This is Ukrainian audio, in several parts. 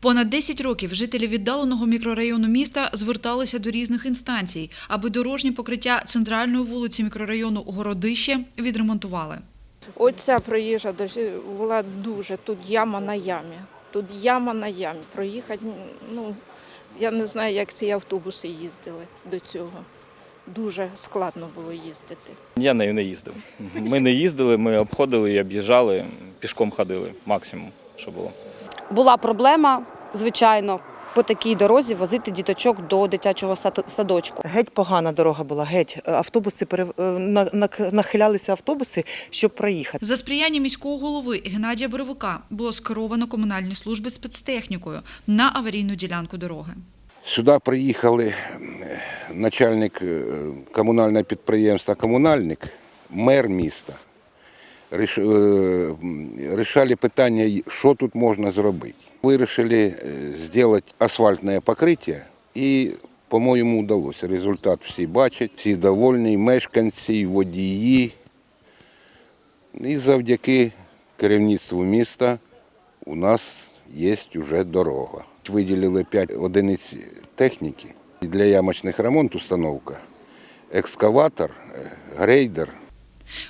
Понад 10 років жителі віддаленого мікрорайону міста зверталися до різних інстанцій, аби дорожнє покриття центральної вулиці мікрорайону Городище відремонтували. Оця проїжджа була дуже, тут яма на ямі. Тут яма на ямі. Проїхати, ну, я не знаю, як ці автобуси їздили до цього. Дуже складно було їздити. Я нею не їздив. Ми не їздили, ми обходили і об'їжджали, пішком ходили максимум, що було. Була проблема, звичайно, по такій дорозі возити діточок до дитячого садочку. Геть погана дорога була, геть. Автобуси пере- е, нахилялися автобуси, щоб проїхати. За сприяння міського голови Геннадія Боровика було скеровано комунальні служби спецтехнікою на аварійну ділянку дороги. Сюди приїхали е, начальник е, комунального підприємства Комунальник, мер міста. Е, Рішали питання, що тут можна зробити. Вирішили зробити асфальтне покриття і, по-моєму, вдалося. Результат всі бачать, всі довольні, мешканці, водії. І завдяки керівництву міста у нас є вже дорога. Виділили 5 одиниць техніки для ямочних ремонтів установка, екскаватор, е, грейдер.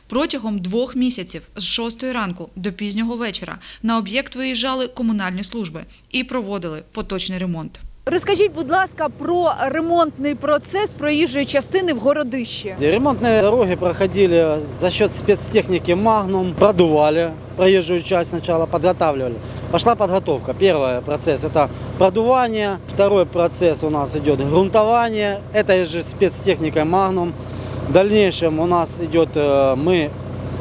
Протягом двох місяців з 6 ранку до пізнього вечора на об'єкт виїжджали комунальні служби і проводили поточний ремонт. Розкажіть, будь ласка, про ремонтний процес проїжджої частини в городище. Ремонтные дороги проходили за счет спецтехники «Магнум». Продували проезжую часть сначала, подготавливали. Пошла подготовка. Первый процесс – это продувание. Второй процесс у нас идет грунтование. Это же спецтехникой «Магнум». В дальнейшем у нас идет, э, мы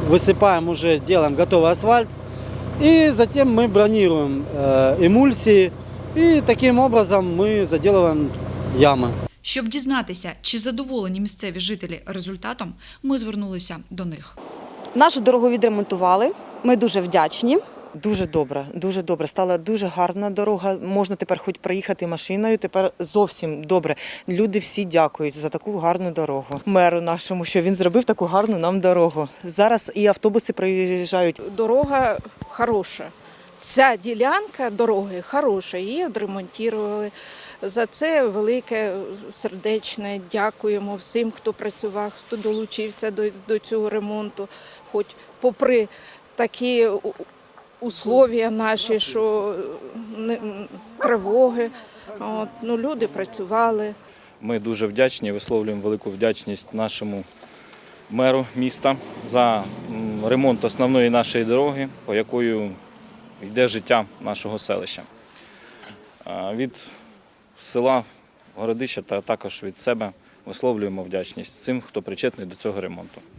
высыпаем уже, делаем готовый асфальт. И затем мы бронируем э, эмульсии. И таким образом мы заделываем ямы. Щоб дізнатися, чи задоволені місцеві жителі результатом, ми звернулися до них. Нашу дорогу відремонтували. Ми дуже вдячні. Дуже добре, дуже добре. Стала дуже гарна дорога. Можна тепер хоч проїхати машиною. Тепер зовсім добре. Люди всі дякують за таку гарну дорогу. Меру нашому, що він зробив таку гарну нам дорогу. Зараз і автобуси приїжджають. Дорога хороша. Ця ділянка дороги хороша, її відремонтували. За це велике сердечне дякуємо всім, хто працював, хто долучився до, до цього ремонту. Хоч попри такі условия наші, що тривоги, от, ну, люди працювали. Ми дуже вдячні, висловлюємо велику вдячність нашому меру міста за ремонт основної нашої дороги, по якою йде життя нашого селища. Від села Городища та також від себе висловлюємо вдячність цим, хто причетний до цього ремонту.